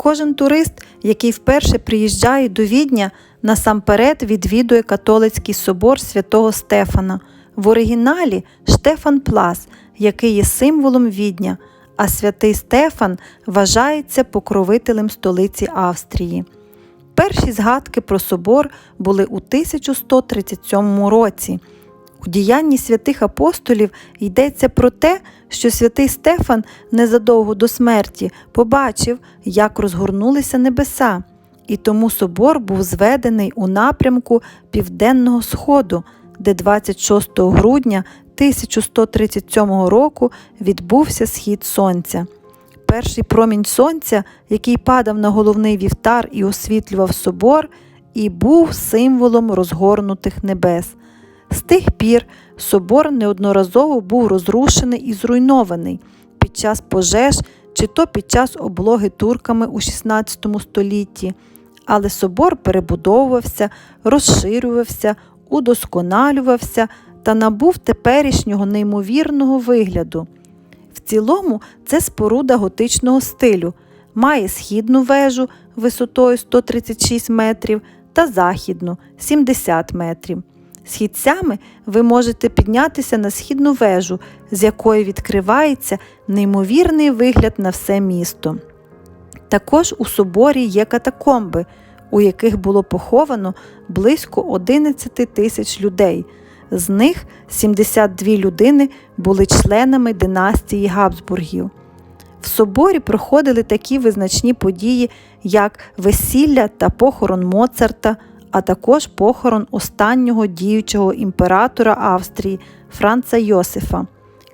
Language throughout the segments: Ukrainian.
Кожен турист, який вперше приїжджає до Відня, насамперед відвідує католицький собор святого Стефана, в оригіналі Штефан Плас, який є символом Відня, а святий Стефан вважається покровителем столиці Австрії. Перші згадки про собор були у 1137 році. У діянні святих апостолів йдеться про те, що святий Стефан незадовго до смерті побачив, як розгорнулися небеса, і тому собор був зведений у напрямку Південного Сходу, де 26 грудня 1137 року відбувся схід сонця. Перший промінь сонця, який падав на головний вівтар і освітлював собор, і був символом розгорнутих небес. З тих пір собор неодноразово був розрушений і зруйнований під час пожеж чи то під час облоги турками у XVI столітті, але собор перебудовувався, розширювався, удосконалювався та набув теперішнього неймовірного вигляду. В цілому це споруда готичного стилю, має східну вежу висотою 136 метрів та західну 70 метрів. Східцями ви можете піднятися на східну вежу, з якої відкривається неймовірний вигляд на все місто. Також у соборі є катакомби, у яких було поховано близько 11 тисяч людей. З них 72 людини були членами династії Габсбургів. В соборі проходили такі визначні події, як весілля та похорон Моцарта, а також похорон останнього діючого імператора Австрії Франца Йосифа.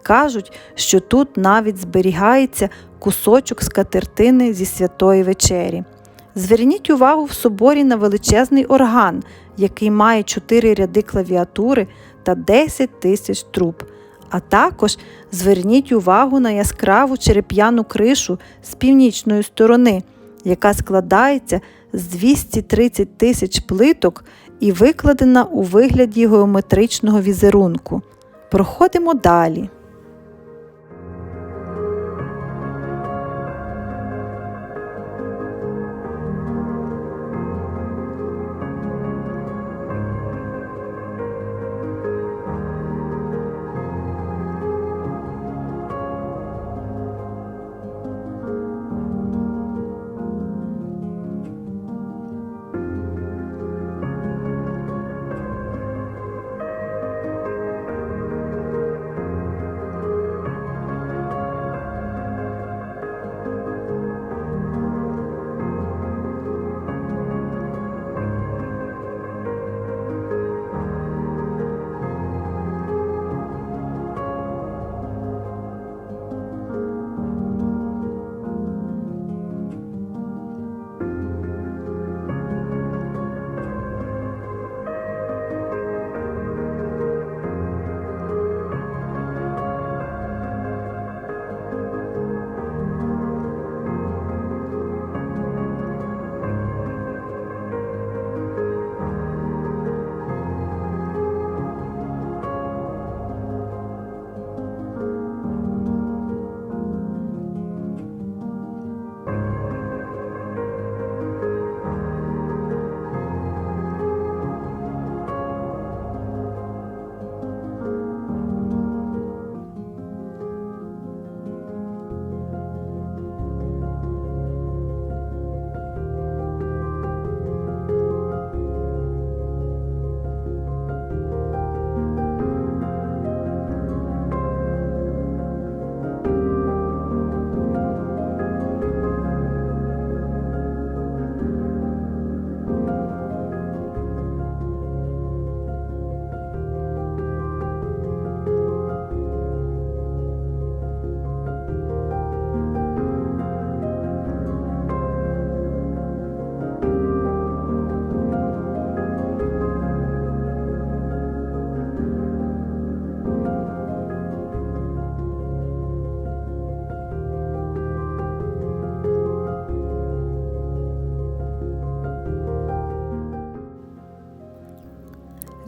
Кажуть, що тут навіть зберігається кусочок скатертини зі святої вечері. Зверніть увагу в соборі на величезний орган, який має чотири ряди клавіатури та 10 тисяч труб. А також зверніть увагу на яскраву череп'яну кришу з північної сторони, яка складається з 230 тисяч плиток і викладена у вигляді геометричного візерунку. Проходимо далі.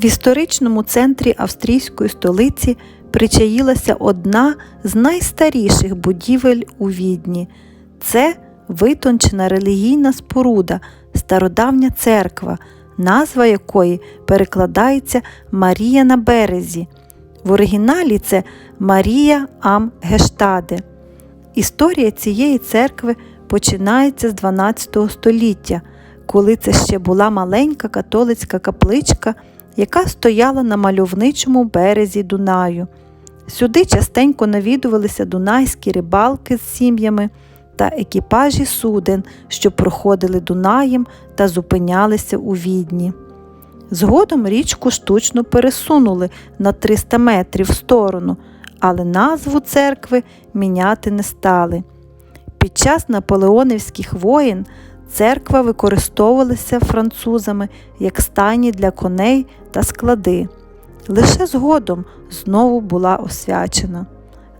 В історичному центрі австрійської столиці причаїлася одна з найстаріших будівель у Відні. Це витончена релігійна споруда, стародавня церква, назва якої перекладається Марія на березі. В оригіналі це Марія Ам Гештаде. Історія цієї церкви починається з 12 століття, коли це ще була маленька католицька капличка, яка стояла на мальовничому березі Дунаю. Сюди частенько навідувалися дунайські рибалки з сім'ями та екіпажі суден, що проходили Дунаєм та зупинялися у відні. Згодом річку штучно пересунули на 300 метрів в сторону, але назву церкви міняти не стали. Під час наполеонівських воєн церква використовувалася французами як стайні для коней та склади. Лише згодом знову була освячена.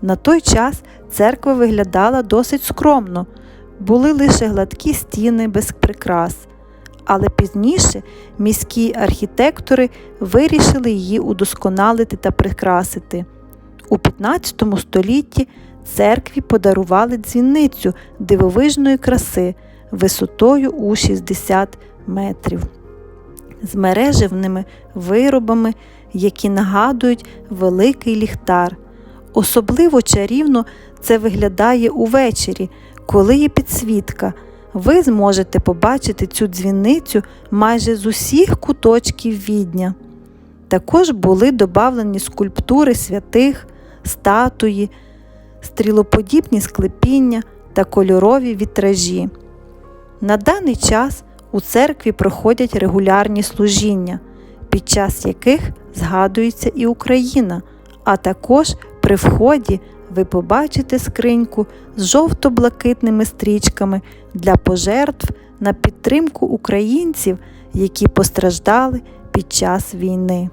На той час церква виглядала досить скромно, були лише гладкі стіни без прикрас. Але пізніше міські архітектори вирішили її удосконалити та прикрасити. У 15 столітті церкві подарували дзвіницю дивовижної краси висотою у 60 метрів, з мережевними виробами, які нагадують великий ліхтар. Особливо чарівно це виглядає увечері, коли є підсвітка. Ви зможете побачити цю дзвіницю майже з усіх куточків відня. Також були добавлені скульптури святих, статуї, стрілоподібні склепіння та кольорові вітражі. На даний час у церкві проходять регулярні служіння, під час яких згадується і Україна, а також при вході ви побачите скриньку з жовто-блакитними стрічками для пожертв на підтримку українців, які постраждали під час війни.